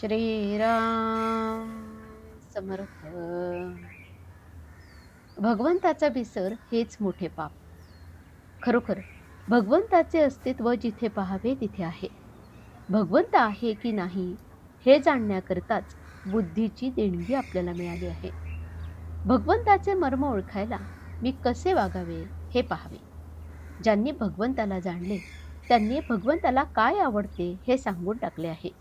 श्रीराम समर्थ. भगवंताचा विसर हेच मोठे पाप. खरोखर भगवंताचे अस्तित्व जिथे पाहावे तिथे आहे. भगवंत आहे की नाही हे जाणण्याकरताच बुद्धीची देणगी आपल्याला मिळाली आहे. भगवंताचे मर्म ओळखायला मी कसे वागावे हे पाहावे. ज्यांनी भगवंताला जाणले त्यांनी भगवंताला काय आवडते हे सांगून टाकले आहे.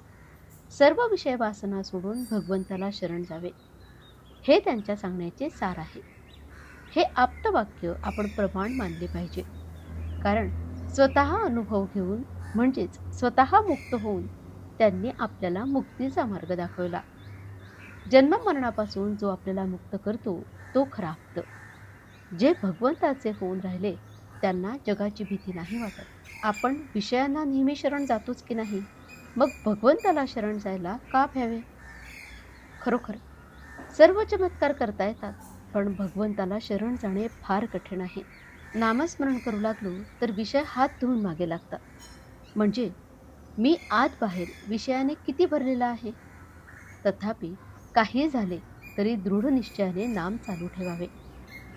सर्व विषय वासना सोडून भगवंताला शरण जावे. हे त्यांच्या सांगण्याचे सार आहे. हे आप्तवाक्य आपण प्रमाण मानले पाहिजे. कारण स्वतः अनुभव घेऊन म्हणजेच स्वतः मुक्त होऊन त्यांनी आपल्याला मुक्तीचा मार्ग दाखवला. जन्ममरणापासून जो आपल्याला मुक्त करतो तो खरा आप्त. जे भगवंताचे होऊन राहिले त्यांना जगाची भीती नाही वाटत. आपण विषयांना नेहमी शरण जातोच की नाही? मग भगवंताला शरण जायला का भ्यावे? खरोखर सर्व चमत्कार करता येतात पण भगवंताला शरण जाणे फार कठीण आहे. नामस्मरण करू लागलो तर विषय हात धुवून मागे लागतात. म्हणजे मी आत बाहेर विषयाने किती भरलेला आहे? तथापि काही झाले तरी दृढ निश्चयाने नाम चालू ठेवावे.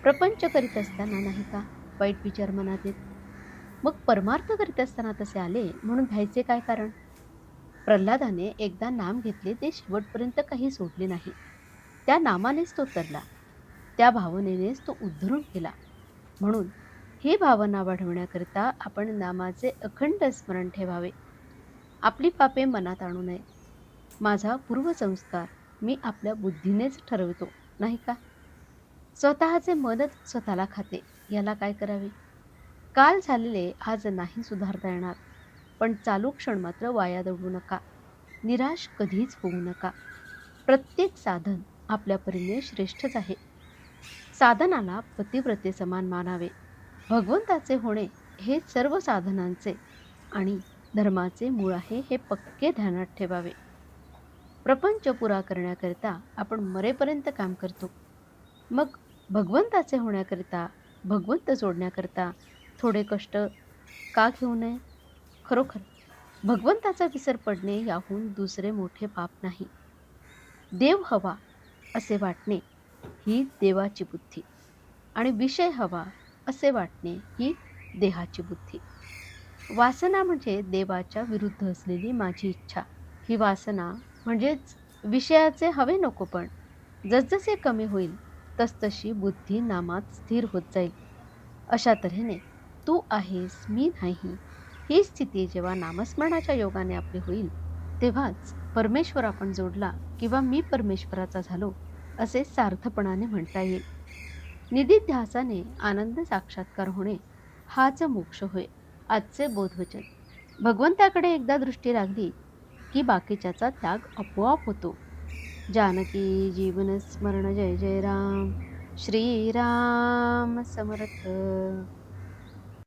प्रपंच करीत असताना नाही का? वाईट विचार मनात येत. मग परमार्थ करीत असताना तसे आले म्हणून भ्यायचे काय कारण? प्रल्हादाने एकदा नाम घेतले ते शेवटपर्यंत काही सोडले नाही. त्या नामानेच तो तरला. त्या भावनेनेच तो उद्धरून गेला. म्हणून ही भावना वाढवण्याकरिता आपण नामाचे अखंड स्मरण ठेवावे. आपली पापे मनात आणू नये. माझा पूर्वसंस्कार मी आपल्या बुद्धीनेच ठरवतो नाही का? स्वतःचे मनच स्वतःला खाते. याला काय करावे? काल झालेले आज नाही सुधारता येणार. पण चालू क्षण मात्र वाया दडू नका. निराश कधीच होऊ नका. प्रत्येक साधन आपल्या परीने श्रेष्ठच आहे. साधनाला पतिव्रते समान मानावे. भगवंताचे होणे हे सर्व साधनांचे आणि धर्माचे मूळ आहे हे पक्के ध्यानात ठेवावे. प्रपंच पुरा करण्याकरिता आपण मरेपर्यंत काम करतो. मग भगवंताचे होण्याकरिता भगवंत जोडण्याकरिता थोडे कष्ट का घेऊ नये? खरोखर भगवंताचा विसर पडणे याहून दुसरे मोठे पाप नाही. देव हवा असे वाटणे ही देवाची बुद्धी आणि विषय हवा असे वाटणे ही देहाची बुद्धी. वासना म्हणजे देवाच्या विरुद्ध असलेली माझी इच्छा. ही वासना म्हणजेच विषयाचे हवे नको पण जसजसे कमी होईल तसतशी बुद्धी नामात स्थिर होत जाईल. अशा तऱ्हेने तू आहेस मी नाही. ही स्थिती जेव्हा नामस्मरणाच्या योगाने आपली होईल तेव्हाच परमेश्वर आपण जोडला किंवा मी परमेश्वराचा झालो असे सार्थपणाने म्हणता येईल. निधीध्यासाने आनंद साक्षात्कार होणे हाच मोक्ष होय आजचे बोधवचन. भगवंताकडे एकदा दृष्टी लागली की बाकीच्याचा त्याग आपोआप होतो. जानकी जीवन स्मरण जय जय राम श्रीराम समर्थ.